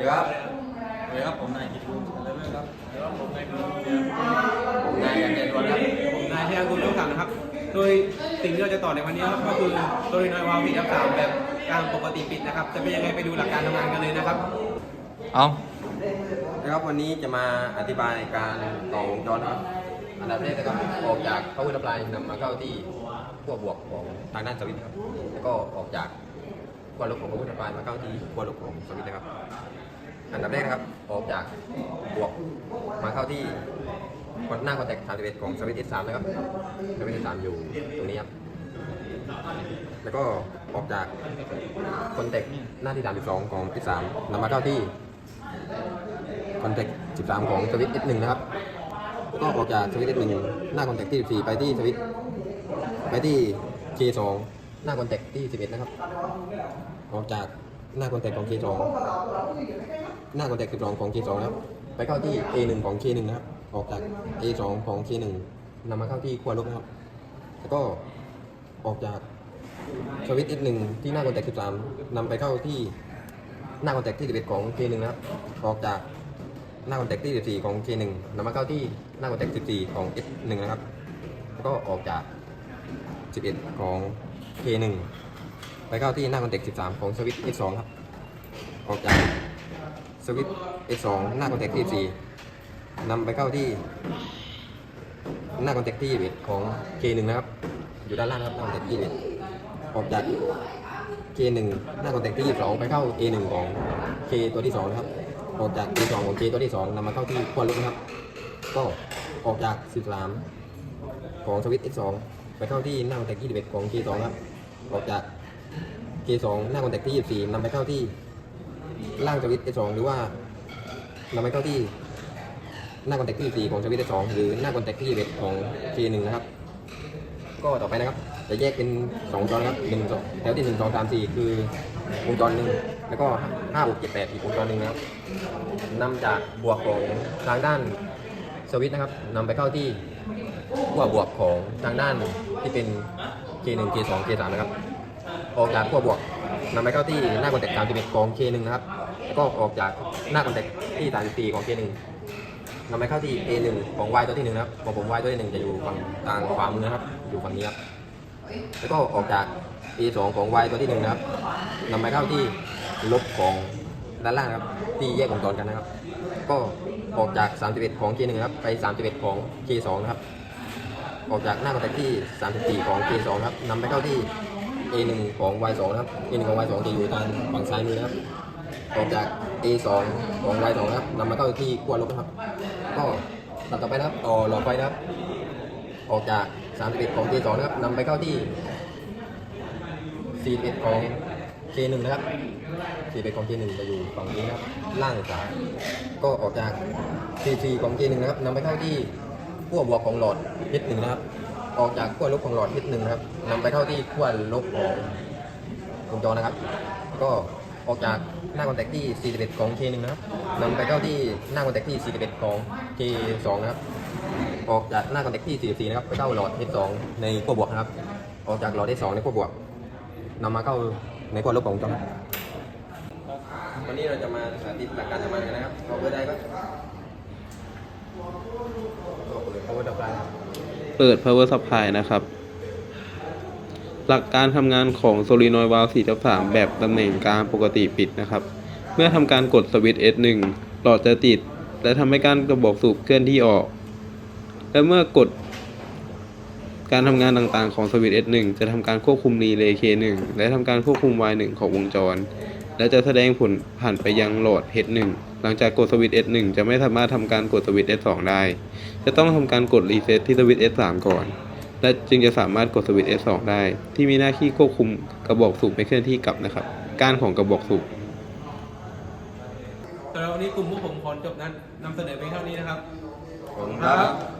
ดีครับสวัสดีครับ ผมนายกิติภูมิสุขเลเวอร์ครับแล้วผมนายกรุงเทพผมนายกันเจนวันครับผมนายชยากุลโลกสังนะครับ โดยสิ่งที่เราจะต่อในวันนี้ครับก็คือโดยนอยวาวิดับสามแบบการปกติปิดนะครับ จะเป็นยังไงไปดูหลักการทำงานกันเลยนะครับ เอานะครับวันนี้จะมาอธิบายการต่อวงจรนะครับอันดับแรกนะครับออกจากพาวเวอร์ดับไลน์นำมาเข้าที่ขั้วบวกของทางด้านสวิตช์นะครับแล้วก็ออกจาก ขั้วลบของพาวเวอร์ดับไลมาเข้าที่ขั้วลบของสวิตนะครับ อันดับแรกนะครับ ออกจากบวกมาเข้าที่หน้าคอนแทค31ของสวิตช์ S3 นะครับสวิตช์ S3 อยู่ตรงนี้ครับ แล้วก็ออกจากคอนแทคหน้าที่32ของ S3 นำมาเข้าที่คอนแทค13ของสวิตช์ S1 นะครับ ก็ออกจากสวิตช์ S1 หน้าคอนแทคที่14ไปที่สวิตไปที่ K2 หน้าคอนแทคที่ 11 นะครับ ออกจากหน้าคอนแทคของ K2 หน้าคอนแทค12 ของ K2 นะครับ ไปเข้าที่ A1 ของ K1 นะครับ ออกจาก A2 ของ K1 นำมาเข้าที่ขั้วลบนะครับ แล้วก็ออกจากสวิตช์ S1 ที่หน้าคอนแทค13นำไปเข้าที่หน้าคอนแทคที่ 11 ของ K1 นะครับ ออกจากหน้าคอนแทคที่ 14 ของ K1 นำมาเข้าที่หน้าคอนแทค14 ของ S1 นะครับ แล้วก็ออกจาก 11 ของ K1 ไปเข้าที่หน้าคอนแทค13 ของสวิตช์ S2 ครับ ออกจากสวิตช์ S2 หน้าคอนแทคที่4นำไปเข้าที่ หน้าคอนแทคที่21ของ K1 นะครับ อยู่ด้านล่างครับหน้าคอนแทคที่21ออกจาก K1 หน้าคอนแทคที่22 ไปเข้า A1 ของ K ตัวที่2นะครับ ออกจาก K2 ของ K ตัวที่2นำมาเข้าที่ขั้วลบนะครับ ก็ออกจาก 13 ของสวิตช์ S2 ไปเข้าที่หน้าคอนแทคที่21ของ K2 ครับออกจาก K2 หน้าคอนแทคที่24นำไปเข้าที่ล่างสวิตช์ S2 หรือว่านำไปเข้าที่หน้าคอนแทคที่4ของสวิตช์ S2 หรือหน้าคอนแทคที่11ของ K1 นะครับ ก็ต่อไปนะครับ จะแยกเป็น2จอนะครับ1จอแถวที่ 1 2 3 4 คือวงจรหนึ่งแล้วก็5 6 7 8 อีกวงจรหนึ่งนะครับนำจากบวกของทางด้านสวิตช์นะครับนำไปเข้าที่ ขั้วบวกของทางด้านที่เป็น K1 K2 K3 นะครับออกจากขั้วบวกนำไปเข้าที่หน้าคอนแทค31ของ K1 นะครับแล้วก็ออกจากหน้าคอนแทคที่34ของ K1 นำไปเข้าที่ A1 ของ Y ตัวที่หนึ่งนะครับของผม Y ตัวที่หนึ่งจะอยู่ฝั่งทางขวามือนะครับ อยู่ฝั่งนี้ครับแล้วก็ออกจาก A2 ของ Y ตัวที่หนึ่งนะครับนำไปเข้าที่ลบของ ด้านล่างครับที่แยกวงจรกันนะครับ ก็ออกจาก 31 ของ K1 ครับไป 31 ของ K2 นะครับออกจากหน้าคอนแทคที่ 34 ของ K2 ครับนำไปเข้าที่ A1 ของ Y2 นะครับ A1 ของ Y2 จะอยู่ทางฝั่งซ้ายมือครับออกจาก A2 ของ Y2 นะครับนำมาเข้าที่ขั้วลบนะครับ ก็ตัดต่อไปนะครับต่อหลอดไฟนะครับ ออกจาก 31 ของ K2 นะครับนำไปเข้าที่ 41 ของ K1 นะครับ41ของ K1 จะอยู่ฝั่งนี้นะครับ ล่างขวาก็ออกจาก C4 ของ K1 นะครับนำไปเข้าที่ขั้วบวกของหลอด H1 นะครับ ออกจากขั้วลบของหลอด H1 นะครับนำไปเข้าที่ขั้วลบของวงจรนะครับ ก็ออกจากหน้าคอนแทคที่ 41 ของ K1 นะครับนำไปเข้าที่หน้าคอนแทคที่ 41 ของ K2 นะครับ ออกจากหน้าคอนแทคที่ 44 นะครับ ไปเข้าหลอด H2 ในขั้วบวกนะครับ ออกจากหลอด H2 ในขั้วบวกนำมาเข้า ในขั้วลบของวงจรครับวันนี้เราจะมาสาธิตหลักการทำงานกันนะครับเอาเบอร์ใดก็ก็เปิด power supply ครับเปิด power supply นะครับ หลักการทำงานของ solenoid valve 4 3 แบบตำแหน่งกลางปกติปิดนะครับ เมื่อทำการกดสวิตช์ S1 หลอดจะติด และทำให้การกระบอกสูบเคลื่อนที่ออก และเมื่อกด การทำงานต่างๆของสวิตช์ S1 จะทำการควบคุมรีเลย์ K1 และทำการควบคุม Y1 ของวงจร และจะแสดงผลผ่านไปยังโหลด H1 หลังจากกดสวิตช์ S1 จะไม่สามารถทำการกดสวิตช์ S2 ได้ จะต้องทำการกดรีเซ็ตที่สวิตช์ S3 ก่อน และจึงจะสามารถกดสวิตช์ S2 ได้ ที่มีหน้าที่ควบคุมกระบอกสูบไม่เคลื่อนที่กลับนะครับ การของกระบอกสูบสำหรับวันนี้กลุ่มพวกผมขอจบนั้นนำเสนอเพียงเท่านี้นะครับ ขอบคุณครับ